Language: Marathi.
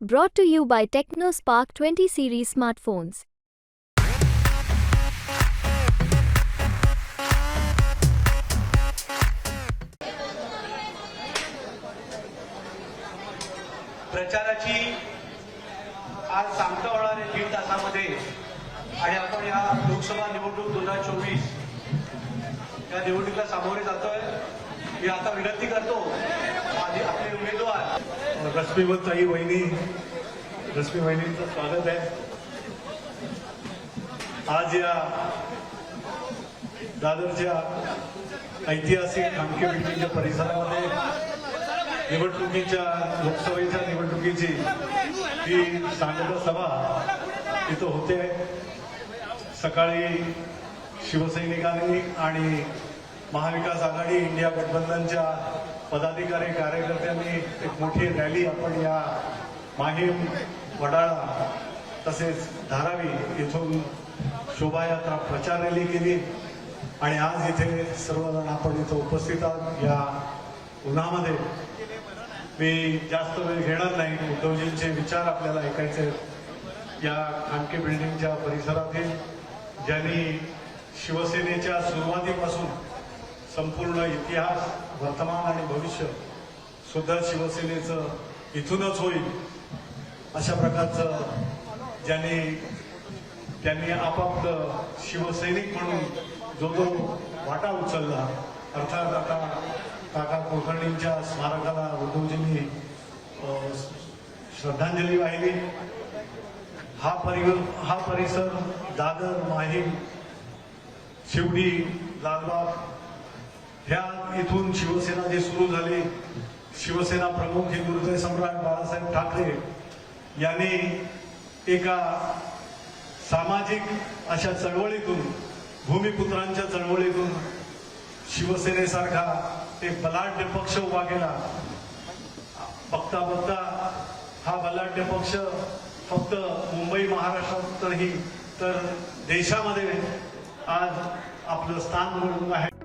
Brought to you by TechnoSpark 20 series smartphones. प्रचाराची आज सांगता होणार आहे दीड तासामध्ये आणि आपण या लोकसभा निवडणूक दोन हजार चोवीस या निवडणुकीला सामोरे जातोय मी आता विनंती करतो आधी आपले उमेदवार. रश्मीवंताई वहिनी. रश्मी वहिनींचं स्वागत आहे. आज या दादरच्या ऐतिहासिक खामके बिल्डिंगच्या परिसरामध्ये निवडणुकीच्या लोकसभेच्या निवडणुकीची ही सांगता सभा तिथं होते. सकाळी शिवसैनिकांनी आणि महाविकास आघाडी इंडिया गठबंधनच्या पदाधिकारी कार्यकर्त्यांनी एक मोठी रॅली आपण या माहीम वडाळा तसेच धारावी इथून शोभायात्रा प्रचार रॅली केली. आणि आज इथे सर्वजण आपण इथं उपस्थित आहोत. या उन्हामध्ये मी जास्त वेळ घेणार नाही. उद्धवजींचे विचार आपल्याला ऐकायचे या खानकी बिल्डिंगच्या परिसरातील ज्यांनी शिवसेनेच्या सुरुवातीपासून संपूर्ण इतिहास वर्तमान आणि भविष्य सुद्धा शिवसेनेचं इथूनच होईल अशा प्रकारचं ज्यांनी त्यांनी आपापलं शिवसैनिक म्हणून जो जो वाटा उचलला अर्थात आता काका कुलकर्णींच्या स्मारकाला उद्धवजींनी श्रद्धांजली वाहिली. हा परि हा परिसर दादर माहीम शिवडी लालबाग ह्या इथून शिवसेना जी सुरू झाली शिवसेना प्रमुख हे गुरुदय सम्राट बाळासाहेब ठाकरे यांनी एका सामाजिक अशा चळवळीतून भूमिपुत्रांच्या चळवळीतून शिवसेनेसारखा एक बलाढ्य पक्ष उभा केला. बघता बघता हा बलाढ्य पक्ष फक्त मुंबई महाराष्ट्रात नाही तर देशामध्ये आज आपलं स्थान मिळून आहे.